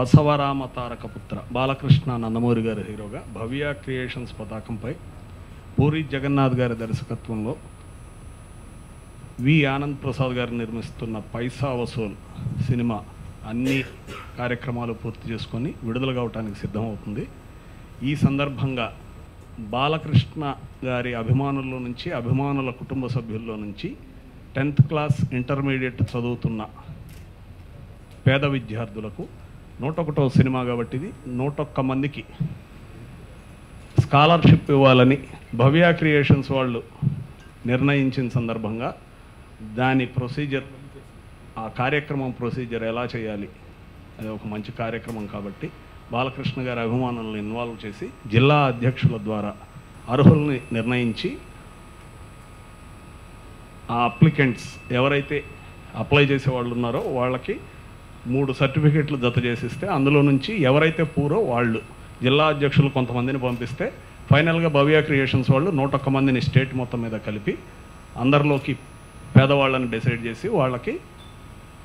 బసవరామ తారకపుత్ర బాలకృష్ణ నందమూరి గారి హీరోగా భవ్య క్రియేషన్స్ పతాకంపై పూరి జగన్నాథ్ గారి దర్శకత్వంలో వి ఆనంద్ ప్రసాద్ గారు నిర్మిస్తున్న పైసా వసూల్ సినిమా అన్ని కార్యక్రమాలు పూర్తి చేసుకొని విడుదల కావటానికి సిద్ధమవుతుంది. ఈ సందర్భంగా బాలకృష్ణ గారి అభిమానుల నుంచి అభిమానుల కుటుంబ సభ్యుల్లో నుంచి టెన్త్ క్లాస్ ఇంటర్మీడియట్ చదువుతున్న పేద విద్యార్థులకు నూట ఒకటో సినిమా కాబట్టి ఇది నూట ఒక్క మందికి స్కాలర్షిప్ ఇవ్వాలని భవ్య క్రియేషన్స్ వాళ్ళు నిర్ణయించిన సందర్భంగా దాని ప్రొసీజర్ ఆ కార్యక్రమం ప్రొసీజర్ ఎలా చేయాలి? అది ఒక మంచి కార్యక్రమం కాబట్టి బాలకృష్ణ గారి అభిమానులను ఇన్వాల్వ్ చేసి జిల్లా అధ్యక్షుల ద్వారా అర్హుల్ని నిర్ణయించి ఆ అప్లికెంట్స్ ఎవరైతే అప్లై చేసే వాళ్ళు ఉన్నారో వాళ్ళకి మూడు సర్టిఫికెట్లు జత చేసిస్తే అందులో నుంచి ఎవరైతే పూరో వాళ్ళు జిల్లా అధ్యక్షులు కొంతమందిని పంపిస్తే ఫైనల్గా భవ్య క్రియేషన్స్ వాళ్ళు నూట ఒక్క మందిని స్టేట్ మొత్తం మీద కలిపి అందరిలోకి పేదవాళ్ళని డిసైడ్ చేసి వాళ్ళకి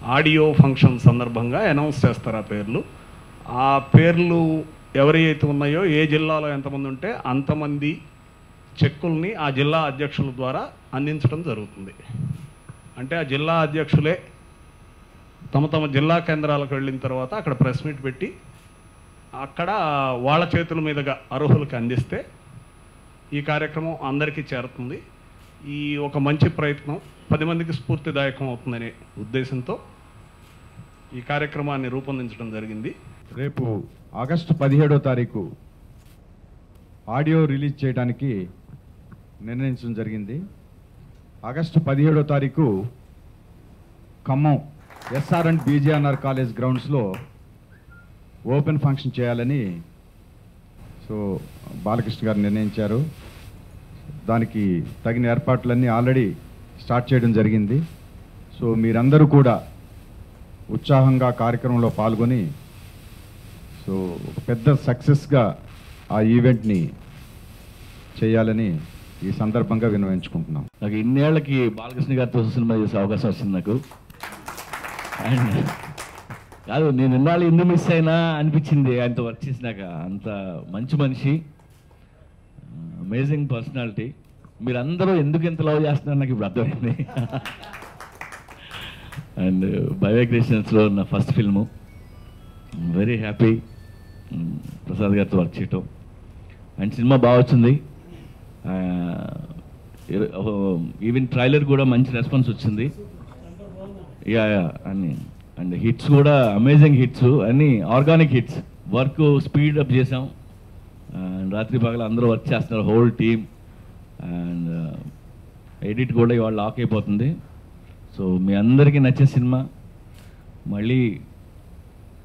ఆడియో ఫంక్షన్ సందర్భంగా అనౌన్స్ చేస్తారు ఆ పేర్లు. ఆ పేర్లు ఎవరి అయితే ఉన్నాయో ఏ జిల్లాలో ఎంతమంది ఉంటే అంతమంది చెక్కుల్ని ఆ జిల్లా అధ్యక్షుల ద్వారా అందించడం జరుగుతుంది. అంటే ఆ జిల్లా అధ్యక్షులే తమ తమ జిల్లా కేంద్రాలకు వెళ్ళిన తర్వాత అక్కడ ప్రెస్ మీట్ పెట్టి అక్కడ వాళ్ళ చేతుల మీదుగా అర్హులకు అందిస్తే ఈ కార్యక్రమం అందరికీ చేరుతుంది. ఈ ఒక మంచి ప్రయత్నం పది మందికి స్ఫూర్తిదాయకం అవుతుందనే ఉద్దేశంతో ఈ కార్యక్రమాన్ని రూపొందించడం జరిగింది. రేపు ఆగస్టు పదిహేడో తారీఖు ఆడియో రిలీజ్ చేయడానికి నిర్ణయించడం జరిగింది. ఆగస్టు పదిహేడో తారీఖు Khammam SR and BJNR college గ్రౌండ్స్లో ఓపెన్ ఫంక్షన్ చేయాలని సో బాలకృష్ణ గారు నిర్ణయించారు. దానికి తగిన ఏర్పాట్లన్నీ ఆల్రెడీ స్టార్ట్ చేయడం జరిగింది. సో మీరందరూ కూడా ఉత్సాహంగా కార్యక్రమంలో పాల్గొని సో ఒక పెద్ద సక్సెస్గా ఆ ఈవెంట్ని చేయాలని ఈ సందర్భంగా వినవించుకుంటున్నాం నాకు ఇన్నేళ్ళకి బాలకృష్ణ గారితో సినిమా చేసే అవకాశం వచ్చింది నాకు. అండ్ కాదు నేను ఇన్నాళ్ళు ఎందుకు మిస్ అయినా అనిపించింది. ఆయనతో వర్క్ చేసినాక అంత మంచి మనిషి అమేజింగ్ పర్సనాలిటీ మీరందరూ ఎందుకు ఇంత లవ్ చేస్తున్నారు నాకు ఇప్పుడు అర్థమైంది. అండ్ బయో క్రియేషన్స్లో నా first film very happy Prasad గారితో వర్క్ చేయటం. అండ్ సినిమా బాగా వచ్చింది. Uh, ఈవెన్ ట్రైలర్ కూడా మంచి రెస్పాన్స్ వచ్చింది. యా యా అన్ని. అండ్ హిట్స్ కూడా అమేజింగ్ హిట్స్ అన్ని organic hits. Work speed up చేసాం. అండ్ రాత్రి పగల అందరూ వర్క్ చేస్తున్నారు whole team. And uh, edit కూడా ఇవాళ లాక్ అయిపోతుంది. సో మీ అందరికీ నచ్చే సినిమా. మళ్ళీ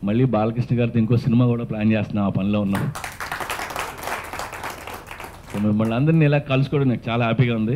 మళ్ళీ బాలకృష్ణ గారితో ఇంకో సినిమా కూడా ప్లాన్ చేస్తున్నాం ఆ పనిలో ఉన్నాం. సో మిమ్మల్ని అందరినీ ఇలా కలుసుకోవడం నాకు చాలా హ్యాపీగా ఉంది.